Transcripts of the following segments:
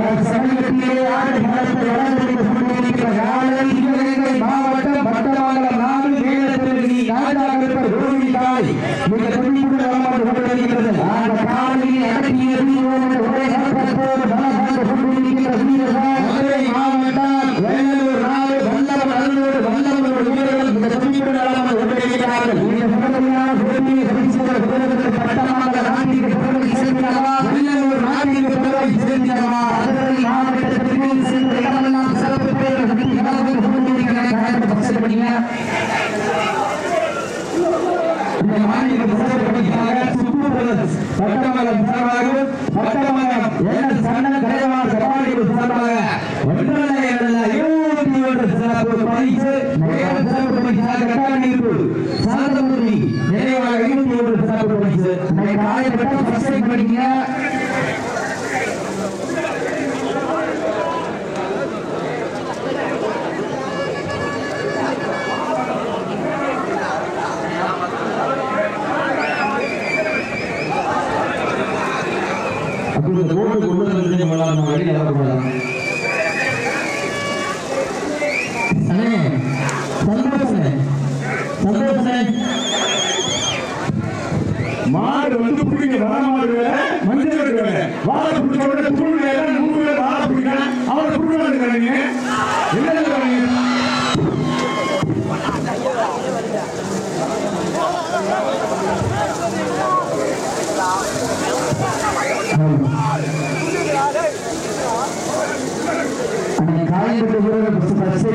Gracias. சட்டமன்றம் சார்பாகவும் சட்டமன்றம் என சன்ன கலைவார் சபாதிபதி சார்பாக ஒன்றரை இருபத்தி ஒன்று சிறப்பு பரிசு சிறப்பு பரிசாக கட்டாணிப்பு சாந்தபுரி வரைக்கும் நல்லா கொண்டாடலாம் மாடு வந்து பிடிக்க வர மாடு வேலை மஞ்சள் வேலை வாழை பிடிச்ச உடனே புல் வேலை நூல் வேலை வாழை பிடிக்கிறேன் அவனை புல் என்ன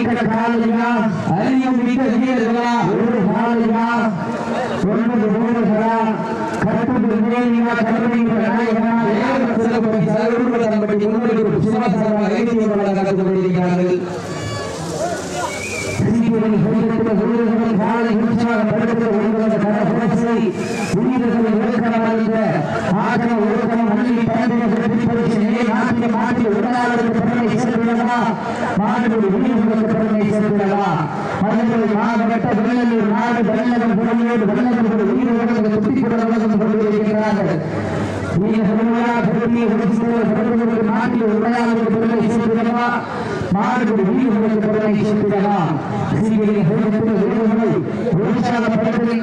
அடிக்கட சவாலுங்க அரியோ மிக வீரர்களா ஒரு சவாலுங்க சொல்வது போல சரா கட்டுக்கு நீங்க கட்டுக்கு நாயகனா சிறப்பு சர்வபடி முன்னோடி சிவாசரமா ஐந்து வளர்க்கப்பட்டிருக்கிறார்கள் வீரர்கள் சமூகத்தில் வீரர்கள் காலை உற்சாகப்படுத்த ஒருவரது கரசுரசை வீரர்கள் இலக்கணமல்ல ஆக்கம் ஒழுக்கம் மண்ணில் பரந்த சிறப்பி மாற்றி உடலாளருக்கு மாறுபடி வீடுகளுக்கு பெருமை சேர்த்திடலாம் வீடுகளின் பூமத்தில் வீடுகளை உற்சாக படத்தில்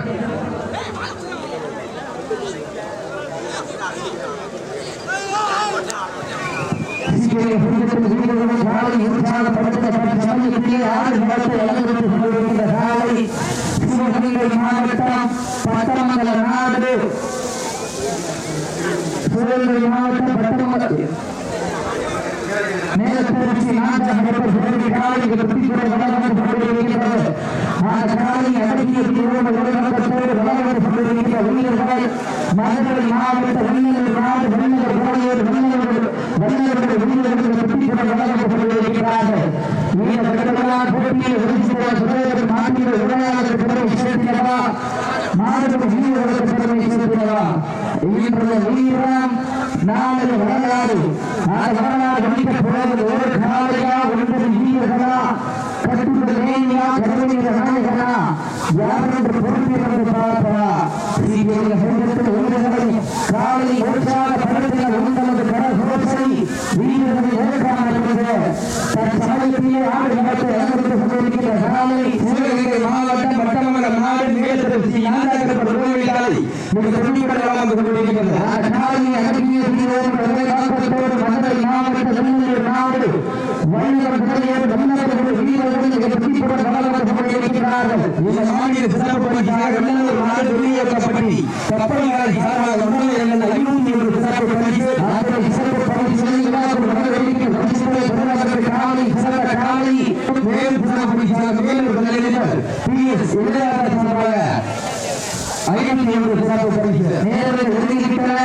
மாவட்டம் பத்தமங்கல நாடு மாவட்டம் பத்தமங்கல அரசு நாட்டு அமைப்பு சுடரை காலை பற்றி கூட வளாகவர் சுடரை இருக்கிறது அந்த காலை அடங்கிய இன்றுள்ள உயிரம் நாளது வரலாறு நாளது வரலாறு கண்டிக்க போவது ஒரு மாவட்டம் வட்டமங்கலம் நாடு மேலத்தில் கண்ணாடி மிக துணிகளாக வந்து கொண்டிருக்கிறது கண்ணாடி அகற்றியோடு பிரதேசத்தோடு மதுரை மாவட்ட தமிழ்நாடு நாடு வணிகர் முதலியோர் தமிழ்நாடு வீரர்கள் வெற்றிபெற கலவரப்பட்டிருக்கிறார்கள் இந்த மாநில சிறப்பு பரிசாக வெள்ளூர் நாடு வெளியேற்றப்பட்டு கப்பல்களை சார்பாக முதல் என்ற ஐநூத்தி ஒன்று சிறப்பு பரிசு அதனை சிறப்பு பரிசு இலவச மதுரைக்கு பரிசுகளை பெறுவதற்கு காலை சிறந்த காலை மேல் சிறப்பு பரிசாக மேலும் பி எஸ் இளையராஜா சார்பாக ஐநூத்தி இருபது சிறப்பு பரிசு நேரங்கள் ஒதுங்கிவிட்டன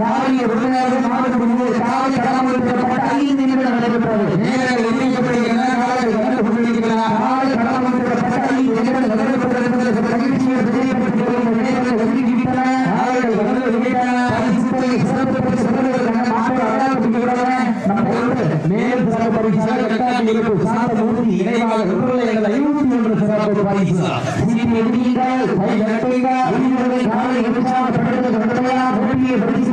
காவலி உறுப்பினர்கள் மாவட்ட குழு காவல் கடமையில் பெறப்பட்ட ஐந்து நிமிடம் நடைபெற்றது நேரங்கள் ஒதுங்கப்படுகின்றன தடுக்க பாகிஸ்தான் திருப்பி எடுத்தீர்கள் கை நடத்தீர்கள் உயிர்களை காலை உற்சாகப்படுத்த நடத்தலாம் திருப்பிய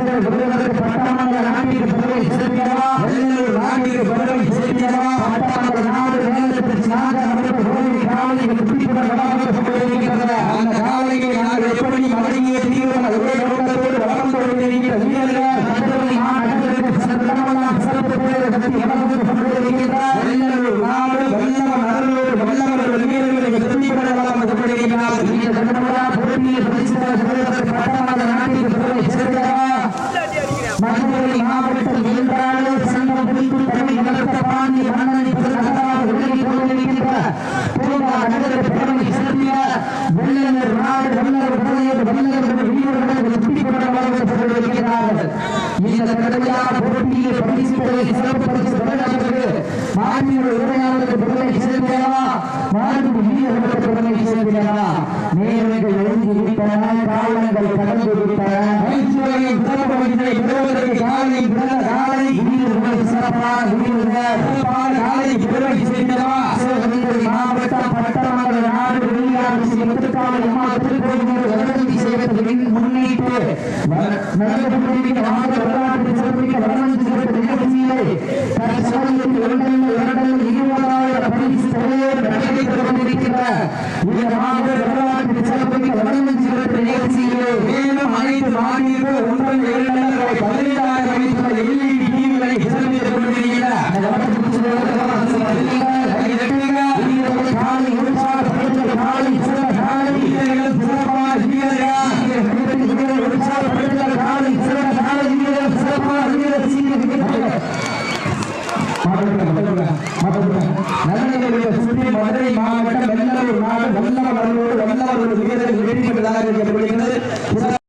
பதினான்கு பன்னெண்டு பதினாறு உலகி போட்டிருக்கின்ற பூங்கா நகருக்கு பெருமை செலுத்திய வெள்ளையர் நாடு தமிழர் உடலையர் வெளியர்கள் வீரர்கள் துண்டிப்பட்ட வழங்கப்பட்டிருக்கிறார்கள் இந்த கடுமையான போட்டியை பரிசுகளை சிறப்பு பரிசு பெறாதவருக்கு மாநில உரையாளருக்கு பெருமை சேர்ந்தேனா மாநில வீரர்களுக்கு பெருமை சேர்ந்தேனா நேரங்கள் எழுந்து இருப்பதனால் காரணங்கள் கடந்து சிறப்பா இருந்த சிறப்பான காலை பெருமை சிரிக்கிறவா சிவகங்கை மாவட்டம் பட்டமர நாடு வெளியாறு ஸ்ரீ முத்துக்காவல் அம்மா திருக்கோயில் வளர்ச்சி சேவத்தில் முன்னேற்று வளர்ந்து கொண்டிருக்கிற மாவட்ட வரலாற்று